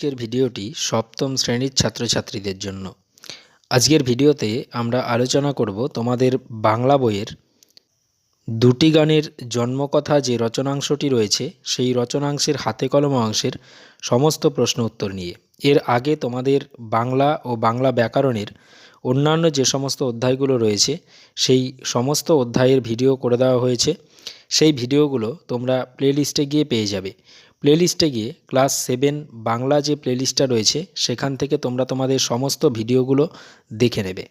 আজকের ভিডিওটি সপ্তম শ্রেণির ছাত্রছাত্রীদের জন্য। আজকের ভিডিওতে আমরা আলোচনা করব তোমাদের বাংলা বইয়ের দুটি গানের জন্মকথা যে রচনাংশটি রয়েছে, সেই রচনাংশের হাতে কলম অংশের সমস্ত প্রশ্ন উত্তর নিয়ে। এর আগে তোমাদের বাংলা ও বাংলা ব্যাকরণের অন্যান্য যে সমস্ত অধ্যায়গুলো রয়েছে, সেই সমস্ত অধ্যায়ের ভিডিও করে দেওয়া হয়েছে। সেই ভিডিওগুলো তোমরা প্লেলিস্টে গিয়ে পেয়ে যাবে। প্লেলিস্টে গিয়ে ক্লাস সেভেন বাংলা যে প্লেলিস্টটা রয়েছে, সেখান থেকে তোমরা তোমাদের সমস্ত ভিডিওগুলো দেখে নেবে।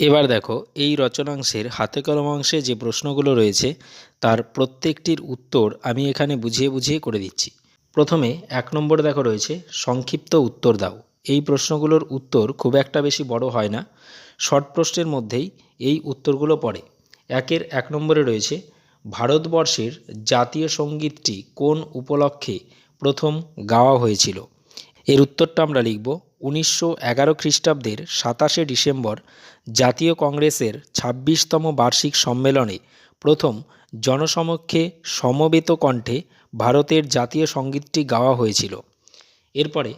এবার দেখো, এই রচনাংশের হাতে কলম অংশে যে প্রশ্নগুলো রয়েছে, তার প্রত্যেকটির উত্তর আমি এখানে বুঝিয়ে বুঝিয়ে করে দিচ্ছি। প্রথমে এক নম্বরে দেখো রয়েছে, সংক্ষিপ্ত উত্তর দাও। এই প্রশ্নগুলোর উত্তর খুব একটা বেশি বড় হয় না। শর্ট প্রশ্নের মধ্যেই এই উত্তরগুলো পড়ে। একের এক নম্বরে রয়েছে ভারতবর্ষের জাতীয় সঙ্গীতটি কোন উপলক্ষে প্রথম গাওয়া হয়েছিল? এর উত্তরটা আমরা লিখব, উনিশশো এগারো খ্রিস্টাব্দের সাতাশে ডিসেম্বর, জাতীয় কংগ্রেসের ছাব্বিশতম বার্ষিক সম্মেলনে প্রথম জনসমক্ষে সমবেত কণ্ঠে ভারতের জাতীয় সঙ্গীতটি গাওয়া হয়েছিল। এরপরে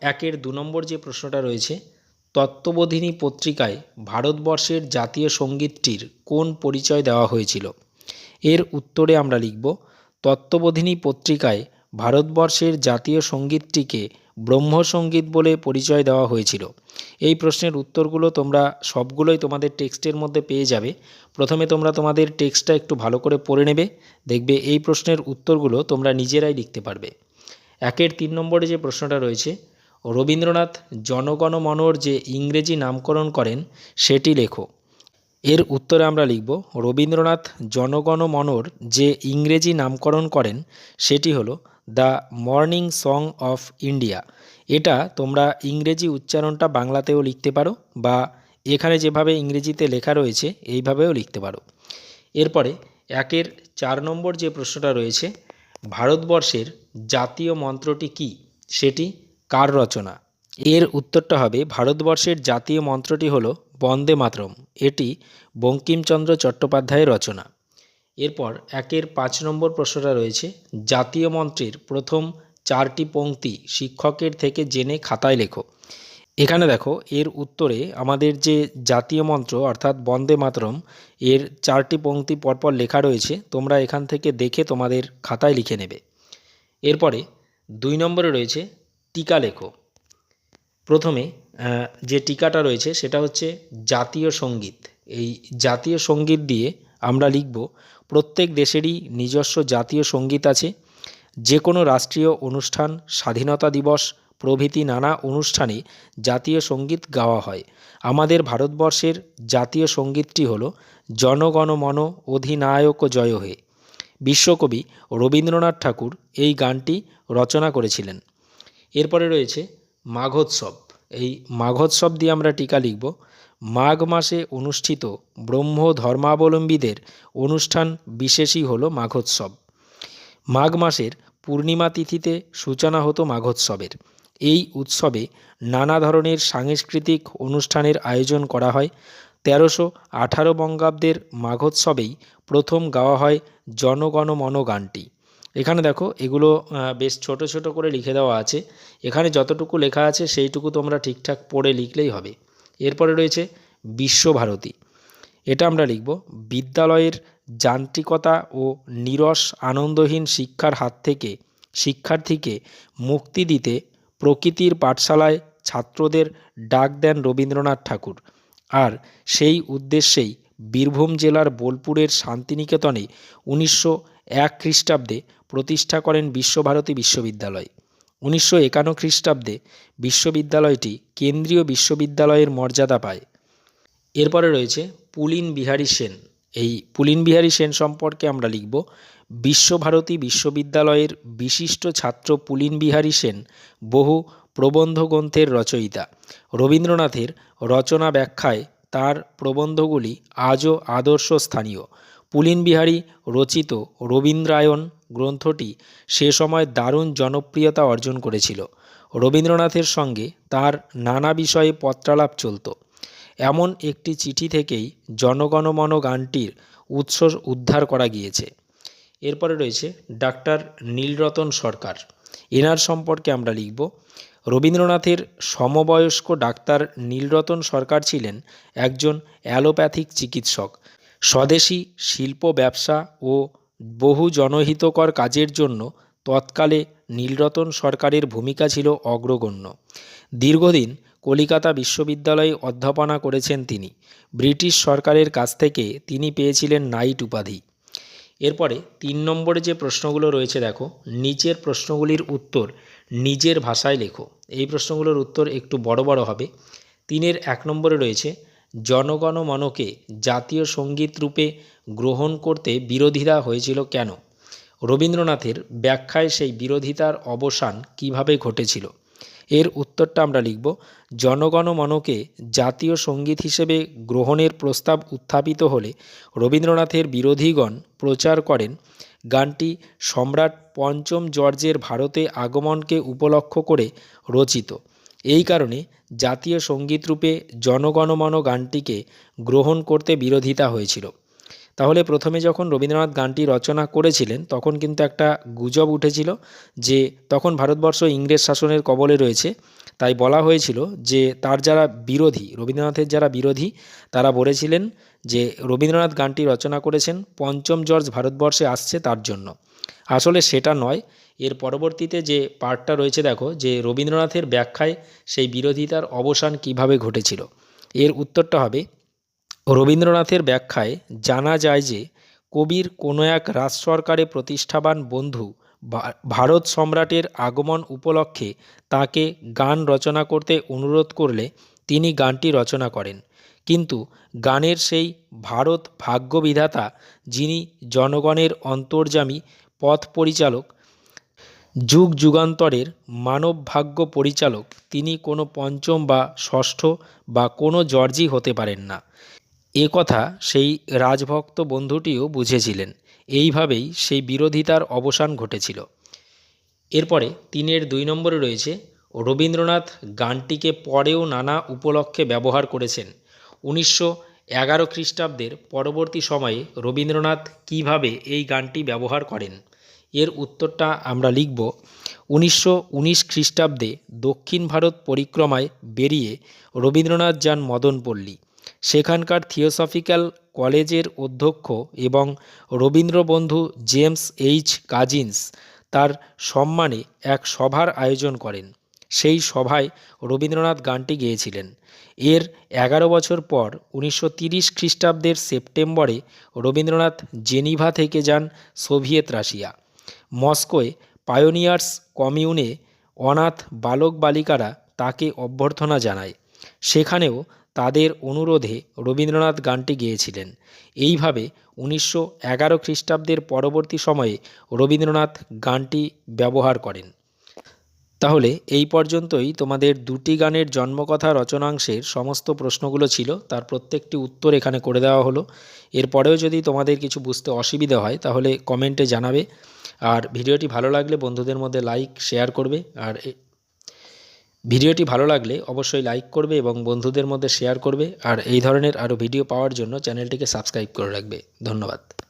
একের দু নম্বর যে প্রশ্নটা রয়েছে, তত্ত্ববোধিনী পত্রিকায় ভারতবর্ষের জাতীয় সঙ্গীতটির কোন পরিচয় দেওয়া হয়েছিল? এর উত্তরে আমরা লিখব, তত্ত্ববোধিনী পত্রিকায় ভারতবর্ষের জাতীয় সঙ্গীতটিকে ব্রহ্মসঙ্গীত বলে পরিচয় দেওয়া হয়েছিল। এই প্রশ্নের উত্তরগুলো তোমরা সবগুলোই তোমাদের টেক্সটের মধ্যে পেয়ে যাবে। প্রথমে তোমরা তোমাদের টেক্সটটা একটু ভালো করে পড়ে নেবে, দেখবে এই প্রশ্নের উত্তরগুলো তোমরা নিজেরাই লিখতে পারবে। একের তিন নম্বরে যে প্রশ্নটা রয়েছে, রবীন্দ্রনাথ জনগণমনর যে ইংরেজি নামকরণ করেন, সেটি লেখো। এর উত্তরে আমরা লিখব, রবীন্দ্রনাথ জনগণমনর যে ইংরেজি নামকরণ করেন, সেটি হলো the morning song of India. এটা তোমরা ইংরেজি উচ্চারণটা বাংলাতেও লিখতে পারো বা এখানে যেভাবে ইংরেজিতে লেখা রয়েছে, এইভাবেও লিখতে পারো। এরপরে একের চার নম্বর যে প্রশ্নটা রয়েছে, ভারতবর্ষের জাতীয় মন্ত্রটি কি? সেটি কার রচনা? এর উত্তরটা হবে, ভারতবর্ষের জাতীয় মন্ত্রটি হলো বন্দে মাতরম, এটি বঙ্কিমচন্দ্র চট্টোপাধ্যায়ের রচনা। এরপর একের পাঁচ নম্বর প্রশ্নটা রয়েছে, জাতীয় মন্ত্রের প্রথম চারটি পংক্তি শিক্ষকের থেকে জেনে খাতায় লেখো। এখানে দেখো, এর উত্তরে আমাদের যে জাতীয় মন্ত্র, অর্থাৎ বন্দে মাতরম, এর চারটি পংক্তি পরপর লেখা রয়েছে, তোমরা এখান থেকে দেখে তোমাদের খাতায় লিখে নেবে। এরপরে দুই নম্বরে রয়েছে, টিকা লেখো। প্রথমে যে টিকাটা রয়েছে সেটা হচ্ছে জাতীয় সংগীত। এই জাতীয় সংগীত দিয়ে আমরা লিখব, প্রত্যেক দেশেরই নিজস্ব জাতীয় সংগীত আছে। যে কোনো রাষ্ট্রীয় অনুষ্ঠান, স্বাধীনতা দিবস, প্রভৃতি নানা অনুষ্ঠানে জাতীয় সংগীত গাওয়া হয়। আমাদের ভারতবর্ষের জাতীয় সঙ্গীতটি হল জনগণমন অধিনায়ক জয় হে। বিশ্বকবি রবীন্দ্রনাথ ঠাকুর এই গানটি রচনা করেছিলেন। এরপরে রয়েছে মাঘোৎসব। এই মাঘোৎসব দিয়ে আমরা টিকা লিখব। মাঘ মাসে অনুষ্ঠিত ব্রহ্ম ধর্মাবলম্বীদের অনুষ্ঠান বিশেষই হলো মাঘোৎসব। মাঘ মাসের পূর্ণিমা তিথিতে সূচনা হতো মাঘোৎসবের। এই উৎসবে নানা ধরনের সাংস্কৃতিক অনুষ্ঠানের আয়োজন করা হয়। তেরোশো আঠারো বঙ্গাব্দের মাঘোৎসবেই প্রথম গাওয়া হয় জনগণমন গানটি এখানে দেখো, এগুলো বেশ ছোট ছোট করে লিখে দেওয়া আছে। এখানে যতটুকু লেখা আছে, সেইটুকু তোমরা ঠিকঠাক পড়ে লিখলেই হবে। এরপরে রয়েছে বিশ্বভারতী। এটা আমরা লিখব, বিদ্যালয়ের যান্ত্রিকতা ও নিরস আনন্দহীন শিক্ষার হাত থেকে, শিক্ষার্থীকে মুক্তি দিতে প্রকৃতির পাঠশালায় ছাত্রদের ডাক দেন রবীন্দ্রনাথ ঠাকুর। আর সেই উদ্দেশ্যেই বীরভূম জেলার বোলপুরের শান্তিনিকেতনে উনিশশো এক খ্রিস্টাব্দে প্রতিষ্ঠা করেন বিশ্বভারতী বিশ্ববিদ্যালয়। উনিশশো একান্ন খ্রিস্টাব্দে বিশ্ববিদ্যালয়টি কেন্দ্রীয় বিশ্ববিদ্যালয়ের মর্যাদা পায়। এরপরে রয়েছে পুলিন বিহারী সেন। এই পুলিন বিহারী সেন সম্পর্কে আমরা লিখব, বিশ্বভারতী বিশ্ববিদ্যালয়ের বিশিষ্ট ছাত্র পুলিন বিহারী সেন বহু প্রবন্ধ গ্রন্থের রচয়িতা। রবীন্দ্রনাথের রচনা ব্যাখ্যায় তার প্রবন্ধগুলি আজও আদর্শ স্থানীয়। পুলিন বিহারী রচিত রবীন্দ্রায়ণ গ্রন্থটি সে সময় দারুণ জনপ্রিয়তা অর্জন করেছিল। রবীন্দ্রনাথের সঙ্গে তার নানা বিষয়ে পত্রালাপ চলত। এমন একটি চিঠি থেকেই জনগণমন গানটির উৎস উদ্ধার করা গিয়েছে। এরপরে রয়েছে ডাক্তার নীলরতন সরকার। এনার সম্পর্কে আমরা লিখব। রবীন্দ্রনাথের সমবয়স্ক ডাক্তার নীলরতন সরকার ছিলেন একজন অ্যালোপ্যাথিক চিকিৎসক। স্বদেশী শিল্প ব্যবসা ও বহু জনহিতকর কাজের জন্য তৎকালে নীলরতন সরকারের ভূমিকা ছিল অগ্রগণ্য। দীর্ঘদিন কলিকাতা বিশ্ববিদ্যালয়ে অধ্যাপনা করেছেন তিনি। ব্রিটিশ সরকারের কাছ থেকে তিনি পেয়েছিলেন নাইট উপাধি। এরপরে তিন নম্বরে যে প্রশ্নগুলো রয়েছে দেখো, নিচের প্রশ্নগুলির উত্তর নিজের ভাষায় লেখো। এই প্রশ্নগুলোর উত্তর একটু বড় বড় হবে। তিনের এক নম্বরে রয়েছে জনগণমনকে জাতীয় সংগীত রূপে গ্রহণ করতে বিরোধিতা হয়েছিল কেন? রবীন্দ্রনাথের ব্যাখ্যায় সেই বিরোধিতার অবসান কীভাবে ঘটেছিল? এর উত্তরটা আমরা লিখব। জনগণমনকে জাতীয় সংগীত হিসেবে গ্রহণের প্রস্তাব উত্থাপিত হলে রবীন্দ্রনাথের বিরোধীগণ প্রচার করেন, গানটি সম্রাট পঞ্চম জর্জের ভারতে আগমনকে উপলক্ষ করে রচিত। এই কারণে জাতীয় সংগীত রূপে জনগণমন গানটিকে গ্রহণ করতে বিরোধিতা হয়েছিল। তাহলে প্রথমে যখন রবীন্দ্রনাথ গানটি রচনা করেছিলেন, তখন কিন্তু একটা গুজব উঠেছিল যে তখন ভারতবর্ষ ইংরেজ শাসনের কবলে রয়েছে। তাই বলা হয়েছিল যে তার যারা বিরোধী, রবীন্দ্রনাথের যারা বিরোধী, তারা বলেছিলেন যে রবীন্দ্রনাথ গানটি রচনা করেছেন পঞ্চম জর্জ ভারতবর্ষে আসছে তার জন্য। আসলে সেটা নয় এর পরবর্তীতে যে পার্টটা রয়েছে দেখো, যে রবীন্দ্রনাথের ব্যাখ্যায় সেই বিরোধিতার অবসান কীভাবে ঘটেছিল? এর উত্তরটা হবে, রবীন্দ্রনাথের ব্যাখ্যায় জানা যায় যে কবির কোনো এক রাজ সরকারে প্রতিষ্ঠাবান বন্ধু ভারত সম্রাটের আগমন উপলক্ষে তাকে গান রচনা করতে অনুরোধ করলে তিনি গানটি রচনা করেন। কিন্তু গানের সেই ভারত ভাগ্যবিধাতা যিনি জনগণের অন্তর্যামী পথ পরিচালক যুগ যুগান্তরের মানব ভাগ্য পরিচালক তিনি কোনো পঞ্চম বা ষষ্ঠ বা কোনো জর্জি হতে পারেন না। এ কথা সেই রাজভক্ত বন্ধুটিও বুঝেছিলেন। এইভাবেই সেই বিরোধিতার অবসান ঘটেছিল। এরপরে তিনের দুই নম্বরে রয়েছে, রবীন্দ্রনাথ গানটিকে পরেও নানা উপলক্ষে ব্যবহার করেছেন। উনিশশো এগারো খ্রিস্টাব্দের পরবর্তী সময়ে রবীন্দ্রনাথ কীভাবে এই গানটি ব্যবহার করেন? এর উত্তরটা আমরা লিখব। উনিশশো উনিশ খ্রিস্টাব্দে দক্ষিণ ভারত পরিক্রমায় বেরিয়ে রবীন্দ্রনাথ যান মদনপল্লী। সেখানকার থিওসফিক্যাল কলেজের অধ্যক্ষ এবং রবীন্দ্রবন্ধু জেমস এইচ কাজিন্স তার সম্মানে এক সভার আয়োজন করেন। সেই সভায় রবীন্দ্রনাথ গানটি গেয়েছিলেন। এর এগারো বছর পর উনিশশো তিরিশ খ্রিস্টাব্দের সেপ্টেম্বরে রবীন্দ্রনাথ জেনিভা থেকে যান সোভিয়েত রাশিয়া। মস্কোয় পায়োনিয়ার্স কমিউনে অনাথ বালক বালিকারা তাকে অভ্যর্থনা জানায়। সেখানেও তাদের অনুরোধে রবীন্দ্রনাথ গানটি গেয়েছিলেন। এইভাবে উনিশশো এগারো খ্রিস্টাব্দের পরবর্তী সময়ে রবীন্দ্রনাথ গানটি ব্যবহার করেন। তাহলে এই পর্যন্তই তোমাদের দুটি গানের জন্মকথা রচনাংশের সমস্ত প্রশ্নগুলো ছিল। তার প্রত্যেকটি উত্তর এখানে করে দেওয়া হলো। এরপরেও যদি তোমাদের কিছু বুঝতে অসুবিধা হয়, তাহলে কমেন্টে জানাবে। আর ভিডিওটি ভালো লাগলে বন্ধুদের মধ্যে লাইক, শেয়ার করবে আর ভিডিওটি ভালো লাগলে অবশ্যই লাইক করবে এবং বন্ধুদের মধ্যে শেয়ার করবে আর এই ধরনের আরও ভিডিও পাওয়ার জন্য চ্যানেলটিকে সাবস্ক্রাইব করে রাখবে। ধন্যবাদ।